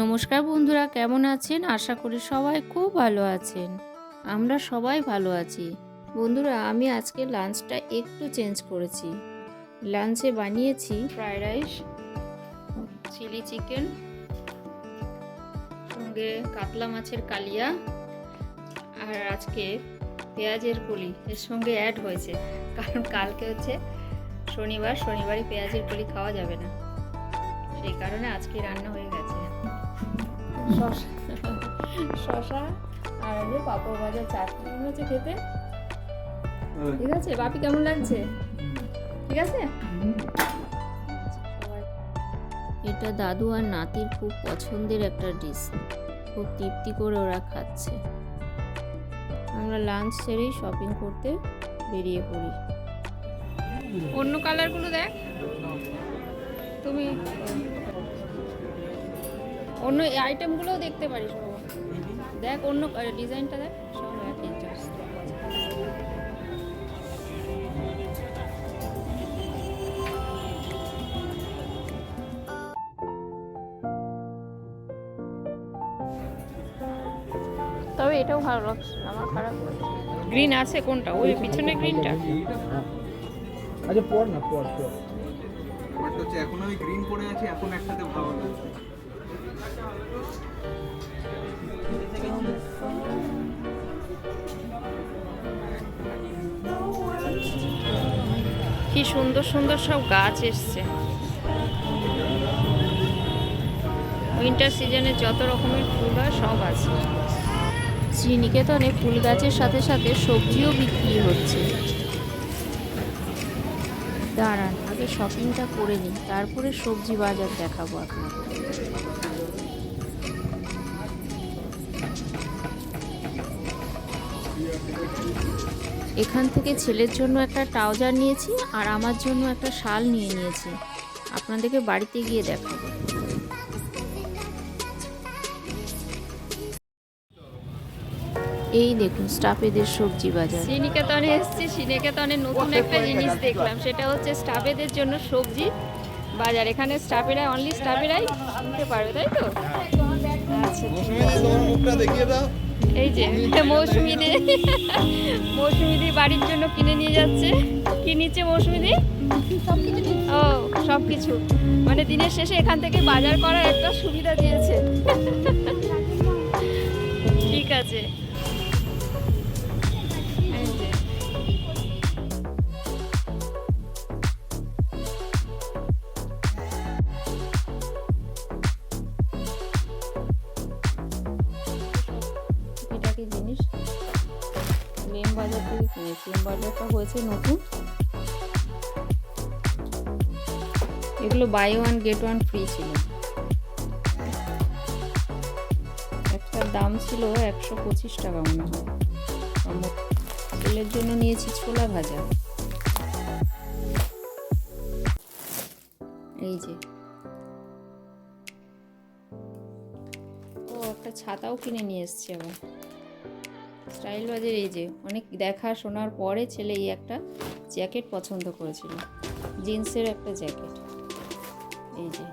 নমস্কার বন্ধুরা, কেমন আছেন? আশা করি সবাই খুব ভালো আছেন। আমরা সবাই ভালো আছি। বন্ধুরা, আমি আজকে লাঞ্চটা একটু চেঞ্জ করেছি। লাঞ্চে বানিয়েছি ফ্রায়েড রাইস চিলি চিকেন সঙ্গে কাতলা মাছের কালিয়া, আর আজকে পেঁয়াজের কলি এর সঙ্গে অ্যাড হয়েছে, কারণ কালকে হচ্ছে শনিবার, শনিবারই পেঁয়াজের কলি খাওয়া যাবে না। সেই কারণে আজকে রান্না হয়ে গেছে। শশা শশা আর হচ্ছে পাঁপড় ভাজা চাটনি কেমন হচ্ছে খেতে? ঠিক আছে? বাপি কেমন লাগছে? ঠিক আছে? এটা দাদু আর নাতির খুব পছন্দের একটা ডিশ। খুব তৃপ্তি করে ওরা খাচ্ছে। আমরা লাঞ্চ সেরেই শপিং করতে বেরিয়ে পড়ি। অন্য কালারগুলো দেখ। তুমি অন্য এই আইটেমগুলোও দেখতে পারিস বাবা। দেখ অন্য ডিজাইনটা দেখ সব একই তবে এটাও ভালো লাগছে আমার খারাপ গ্রিন আছে কোনটা? ওই পিছনে গ্রিনটা আচ্ছা পর না পর পর। ব্যাপারটা হচ্ছে এখন আমি গ্রিন পরে আছি এখন একসাথে ভালো লাগছে। কি সুন্দর সুন্দর সব গাছ এসছে। উইন্টার সিজনে যত রকমের ফুল হয়, সব আছে। শ্রীনিকেতনে ফুল গাছের সাথে সাথে সবজিও বিক্রি হচ্ছে। দাঁড়ান, আগে শপিংটা করে নিই, তারপরে সবজি বাজার দেখাবো আপনাকে এখান থেকে ছেলের জন্য একটা ট্রাউজার নিয়েছি আর আমার জন্য একটা শাল নিয়ে নিয়েছি। আপনাদেরকে বাড়িতে গিয়ে দেখাবো। এই দেখুন স্টাফেদের সবজি বাজার। শ্রীনিকেতনে এসেছি শ্রীনিকেতনে নতুন একটা জিনিস দেখলাম। সেটা হচ্ছে স্টাফেদের জন্য সবজি বাজার। এখানে স্টাফেরা অনলি স্টাফেরাই কিনতে পারবে তাই তো? আচ্ছা এই যে মৌসুমিদি মৌসুমিদি বাড়ির জন্য কিনে নিয়ে যাচ্ছে। কি নিচ্ছে মৌসুমিদি? ও সব কিছু মানে দিনের শেষে এখান থেকে বাজার করার একটা সুবিধা দিয়েছে। ঠিক আছে। মেম বাজার থেকে কিনেছি। এম বাজারটা হয়েছে নতুন। এগুলো buy one get one free ছিল। একটার দাম ছিল একশো পঁচিশ টাকা মনে হয়। ছেলের জন্য নিয়েছি ছোলা ভাজা। এই যে। ও, একটা ছাতাও কিনে নিয়ে এসছি আবার। স্টাইল বাজের এই যে, অনেক দেখা শোনার পরে ছেলে এই একটা জ্যাকেট পছন্দ করেছিল। জিন্সের একটা জ্যাকেট। এই যে?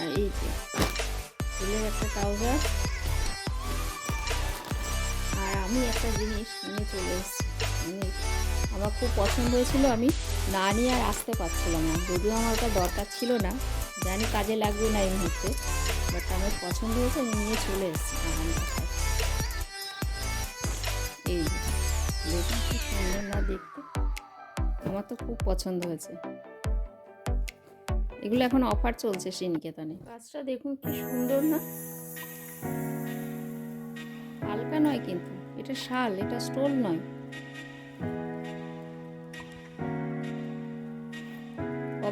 আর এই যে একটা আর আমি একটা জিনিস নিয়ে চলে এসেছি। আমি আমার খুব পছন্দ হয়েছিল, আমি না নিয়ে আর আসতে পারছিলাম না। যদিও আমার ওটা দরকার ছিল না, জানি কাজে লাগবে না এই মুহূর্তে বাট আমার পছন্দ হয়েছে, আমি নিয়ে চলে এসেছি এই দেখুন খুব সুন্দর না দেখতে। আমার তো খুব পছন্দ হয়েছে। এগুলো এখন অফার চলছে শ্রীনিকেতনে। কাজটা দেখুন কি সুন্দর না। হালকা নয় কিন্তু, এটা শাল, এটা স্টোল নয়।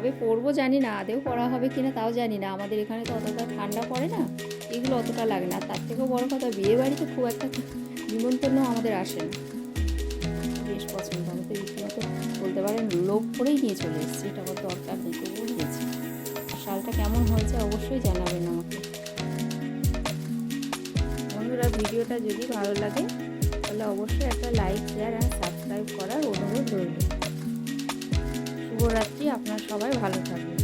কবে পরবো জানি না, আদেও পরা হবে কিনা তাও জানি না। আমাদের এখানে তো অতটা ঠান্ডা পড়ে না, এগুলো অতটা লাগে না। তার থেকেও বড় কথা, বিয়ে বাড়িতে খুব একটা নিমন্ত্রণ আমাদের আসে না। বেশ পছন্দ আমি তো রীতিমতো বলতে পারেন লোভ করেই নিয়ে চলে এসেছি, এটা আমার দরকার নেই তবুও নিয়েছি শালটা কেমন হয়েছে অবশ্যই জানাবেন আমাকে। বন্ধুরা, ভিডিওটা যদি ভালো লাগে, তাহলে অবশ্যই একটা লাইক শেয়ার আর সাবস্ক্রাইব করার অনুরোধ রইল। শুভরাত্রি আপনার সবাই ভালো থাকবেন।